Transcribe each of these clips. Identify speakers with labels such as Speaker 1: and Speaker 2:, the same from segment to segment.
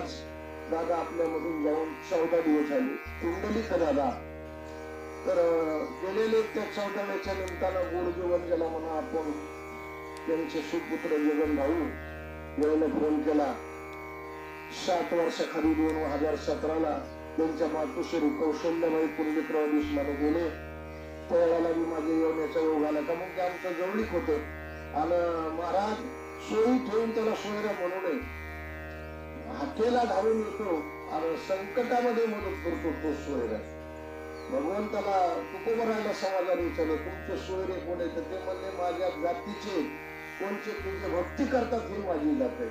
Speaker 1: आज दादा आपल्यामधून जाऊन चौदा दिवस झाले. कुंडलिक दादा? तर गेलेले त्या चौदाव्याच्या निमित्तानं गोड जेवण ज्याला म्हणा आपण त्यांचे सुपुत्र जगन भाऊ यायला फोन केला. सात वर्षाखाली दोन हजार सतराला त्यांच्या मातोश्री कौशल्यबाई पुंडितराव देशमाने गेले. त्यावेळेला मी माझे येण्याचा योग आला का? मग ते आमचं जवळीक होतं. आणि महाराज सोयी ठेवून त्याला सोयऱ्या म्हणू नये. हाकेला धावून येतो आणि संकटामध्ये मदत करतो तो सोयरा. भगवंताला तुकोबरायला समाजाने विचारलं तुमचे सोयरे कोण आहेत? ते म्हणले माझ्या जातीचे कोणचे तुमचे भक्ती करतात ही माझी जात आहे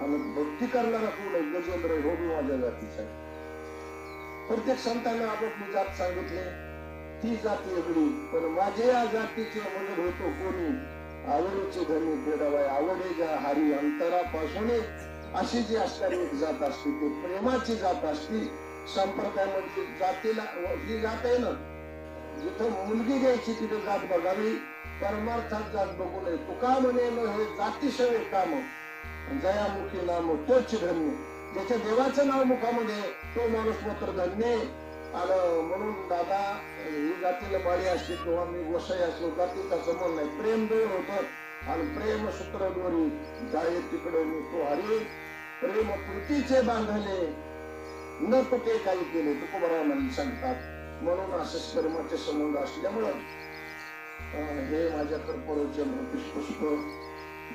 Speaker 1: आणि भक्ती करणारा कोण आहे? गजेंद्र हो मी माझ्या जातीचा प्रत्येक संतांना आपापली जात सांगितले. ती जात वेगळी. पण माझे या जातीचे मदत होतो कोणी? आवडीचे धनी फेडावाय आवडे ज्या हारी अंतरापासून अशी जी असणारी जात असते ती प्रेमाची जात असती संप्रदायामध्ये जातीला ही जात आहे ना जिथं मुलगी घ्यायची तिथे जात बघावी परमार्थात जात बघू नये. तुका म्हणे हे जातीशय काम? जयामुखी नाम तोच धन्य. ज्याच्या देवाचं नाव मुखामध्ये तो माणूस मात्र धन्य आलं म्हणून दादा ही जातीला बाळी असते किंवा मी गोसाई असलो जातीचा समोर नाही. प्रेम दोर होतं. आणि प्रेम सूत्र दोरी जाळे तिकडे तो हरी प्रेम कृतीचे बांधले. न कुठे काही केले. तुकोबरा सांगतात. म्हणून असे कर्माचे संबंध असल्यामुळं अं, हे माझ्या कर्पूरचे पुष्प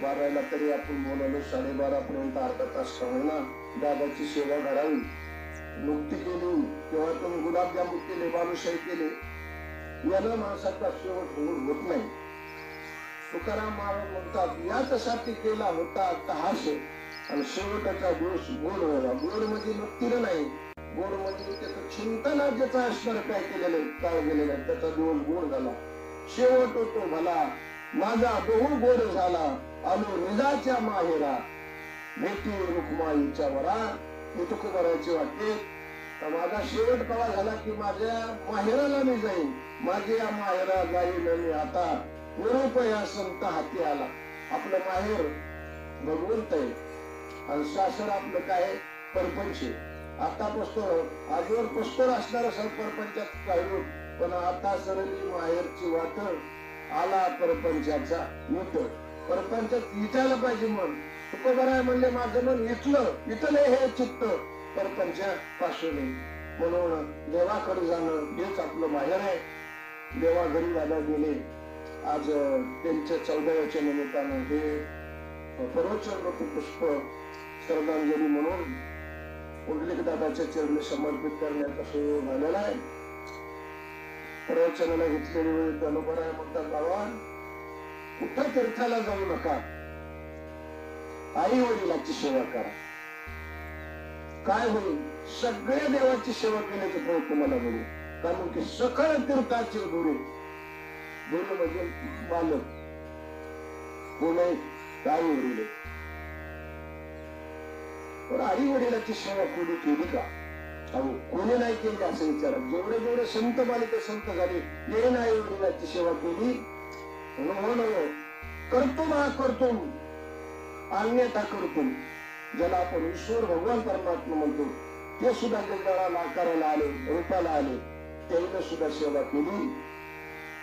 Speaker 1: बारायला तरी आपण बोलावलं साडेबारा पर्यंत अर्धा तास का दादाची सेवा घडावी मुक्ती केली. तेव्हा तुम्ही गुलाबजामुन केले बालुशाही केले. यानं माणसाचा शेवट होऊन होत नाही. तुकाराम महाराज म्हणतात याच्यासाठी केला होता तहास आणि शेवटाचा दोष गोड व्हायला. गोड म्हणजे नुकतीला नाही. गोड म्हणजे त्याचं चिंतना ज्याचा असणार काय केलेलं काळ काय गेलेलं त्याचा दोष गोड झाला. शेवट होतो भला. माझा बहु गोड झाला. आलो निजाच्या माहेरा. भेटी रुक्माईच्या वरा. मी तुक करायचे वाटते. तर माझा शेवट कळा झाला की माझ्या माहेराला मी जाईन. माझ्या या माहेरा जाईन मी आता निरोप या संत हाती आला. आपलं माहेर भगवंत आहे. आणि सासर आपलं काय परपंच आहे. आता पस्तोर आजवर पस्तोर असणार सर परपंचात काढून पण आता सरली माहेरची वाट आला परपंचाचा युद्ध परपंचात विचारलं पाहिजे मन. तुकोबराय म्हणले माझं मन इथलं इथलं हे चित्त परपंचा पासून म्हणून देवाकडे जाणं हेच आपलं माहेर आहे. देवा घरी दादा गेले. आज त्यांच्या चौदाव्याच्या निमित्तानं हे परवचन पुष्प श्रद्धांजली म्हणून पुंडलिक दादाच्या चरणी समर्पित करण्याचा सुयोग झालेला आहे. प्रवचनाला घेतलेली वेळ धनुबराय म्हणतात बाबा कुठं तीर्थाला जाऊ नका. आई वडिलाची सेवा करा. काय होईल? सगळ्या देवाची सेवा केल्याचं प्रयोग तुम्हाला मिळेल कारण की सकळ तीर्थाचे गुरु बोल म्हणजे बालक कोणी आई वडील पण आई वडिलाची सेवा कोणी केली का? अहो कोणी नाही केली असं विचारा. जेवढे जेवढे संत बालिके संत झाले ये आई वडिलाची सेवा केली. म्हणून करतो ना करतो. अन्यथा करतो. ज्याला आपण ईश्वर भगवान परमात्मा म्हणतो ते सुद्धा जगाला आकाराला आले रूपाला आले त्यांना सुद्धा सेवा केली.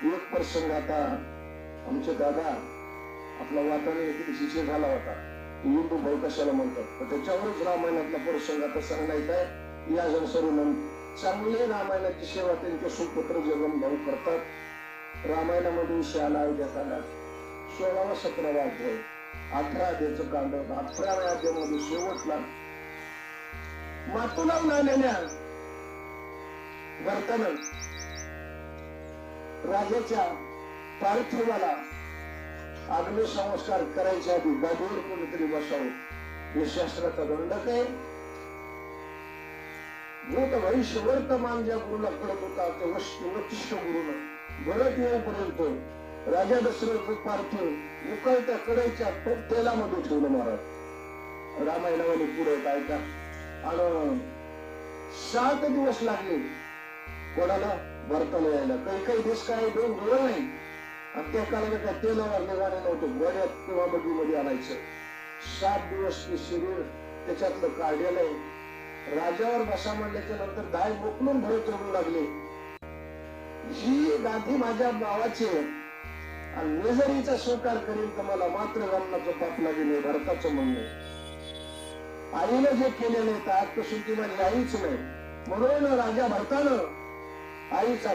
Speaker 1: एक प्रसंग आता आमचे दादा आपला वाटाणे किती शिष्य झाला होता. हिंदू भाऊ कशाला म्हणतात? तर त्याच्यावरच रामायणातला प्रसंग आता सांगायचा आहे. या जनसरून चांगले रामायणाची सेवा त्यांचे सुपुत्र जगन भाऊ करतात. रामायणामध्ये विषय आला आल्या आला सोळावा सतरावा अध्याय. अठरा अध्यायचं कांड. अठराव्या अध्यायामध्ये शेवटला. मातुला आलेल्या भरताना राजाच्या पार्थिवाला अग्निसंस्कार करायच्या आधी गादीवर कोणीतरी बसावं हे शास्त्राचा दंडक आहे भूत भविष्य वर्तमान ज्या गुरुला कळत होता ते वशिष्ठ गुरुनं भरत येऊपर्यंत राजा दशरथ पार्थिव उकळत्या कडाईच्या तेलामध्ये ठेवलं महाराज. रामायणामध्ये पुढे काय का? आणि सात दिवस लागले. कोणाला? भरताला यायला. काही काही देश काय दोन गोळ नाही. आणि त्या काळाला काय तेलावर निघाले नव्हतं. गोड्यात किंवा बगीमध्ये आणायचं. सात दिवस ते शरीर त्याच्यातलं काढलेलं आहे. राजावर बसा म्हणल्याच्या नंतर दाय मोकलून भरत चढू लागले. ही गाठी माझ्या भावाची आणि मी जर हिचा स्वीकार करीन तर मला मात्र रामनाचं पाप लागेल भरताचं म्हणणं आईनं जे केलेलं आहे तर आजपासून ती माझी आईच नाही. म्हणून राजा भरतानं आईचा